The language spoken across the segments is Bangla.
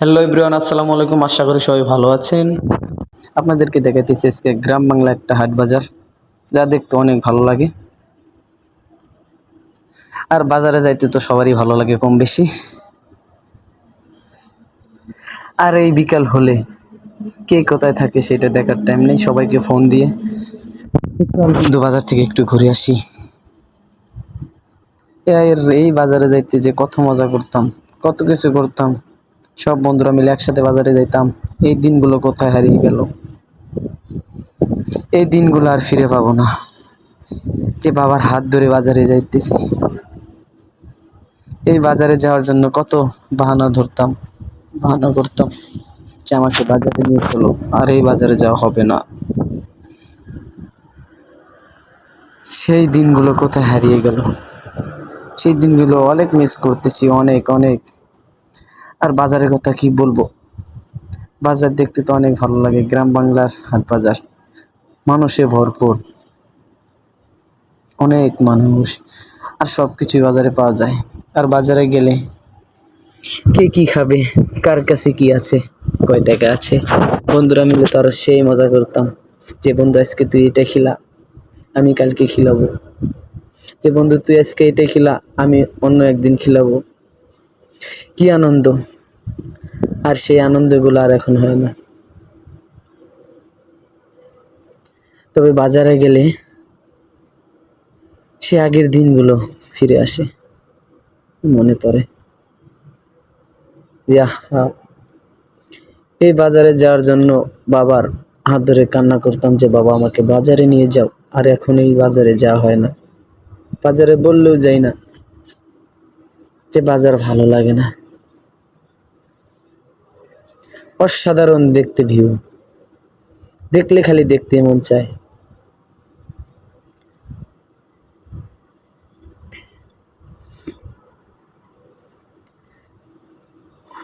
হ্যালো ইব্রিয়ান আসসালামু আলাইকুম। আশা করি সবাই ভালো আছেন। আপনাদেরকে দেখাইতেছি আজকে গ্রাম বাংলা একটা হাট বাজার, যা দেখতে অনেক ভালো লাগে। আর বাজারে যাইতে তো সবারই ভালো লাগে কম বেশি। আর এই বিকাল হলে কে কোথায় থাকে সেটা দেখার টাইম নেই, সবাইকে ফোন দিয়ে দু বাজার থেকে একটু ঘুরে আসি। এর এই বাজারে যাইতে যে কত মজা করতাম, কত কিছু করতাম। সব বন্ধুরা মিলে একসাথে বাজারে যাইতাম। এই দিনগুলো কোথায় হারিয়ে গেল? এই দিনগুলো আর ফিরে পাবো না। যে বাবার হাত ধরে বাজারে যাইতেছি। এই বাজারে যাওয়ার জন্য কত বাহানা ধরতাম, বাহানা করতাম যে আমাকে বাজারে নিয়ে চলো, আর এই বাজারে যাওয়া হবে না। সেই দিনগুলো কোথায় হারিয়ে গেল? সেই দিনগুলো অনেক মিস করতেছি, অনেক অনেক। আর বাজারের কথা কি বলব? বাজার দেখতে তো অনেক ভালো লাগে, গ্রাম বাংলার হাট বাজার। মানুষে ভরপুর। অনেক মানুষ। আর সব কিছুই বাজারে পাওয়া যায়। আর বাজারে গেলে কে কি খাবে? কার কাছে কি আছে? কয় টাকা আছে? বন্ধুরা মিলে তো আরও সেই মজা করতাম। যে বন্ধু, আজকে তুই এটা খিলা, আমি কালকে খিলাবো। যে বন্ধু, তুই আজকে এটা খিলা, আমি অন্য একদিন খিলাবো। কি আনন্দ। আর সেই আনন্দগুলো আর এখন হয় না। তবে বাজারে গেলে সে আগের দিনগুলো ফিরে আসে মনে পড়ে। যে আহা, এই বাজারে যাওয়ার জন্য বাবার হাত ধরে কান্না করতাম যে বাবা আমাকে বাজারে নিয়ে যাও। আর এখন এই বাজারে যাওয়া হয় না। বাজারে বললেও যাই না যে বাজার ভালো লাগে না। অসাধারণ দেখতে ভিউ দেখলে খালি দেখতে মন চায়।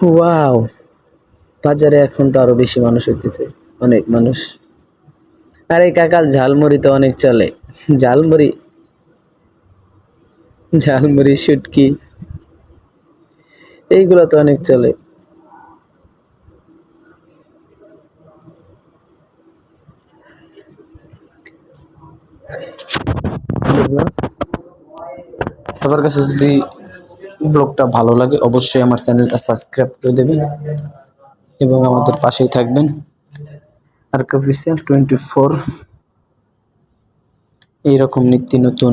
ওয়াও বাজারে এখন তো আরও বেশি মানুষ হইতেছে, অনেক মানুষ। আর এই কাকাল ঝালমুড়ি তো অনেক চলে। ঝালমুড়ি? ঝালমুড়ি, শুটকি। এইগুলো তো অনেক চলে। সবার কাছে যদি ব্লগটা ভালো লাগে, অবশ্যই আমার চ্যানেলটা সাবস্ক্রাইব করে দেবেন এবং আমাদের পাশেই থাকবেন। আর কফিসিয়াল টোয়েন্টি ফোর এইরকম নিত্য নতুন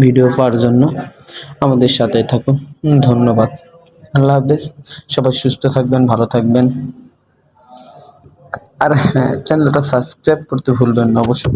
ভিডিও পাওয়ার জন্য আমাদের সাথে থাকুন। ধন্যবাদ। আল্লাহ হাফেজ। সবাই সুস্থ থাকবেন, ভালো থাকবেন। আর হ্যাঁ চ্যানেলটা সাবস্ক্রাইব করতে ভুলবেন না, অবশ্যই।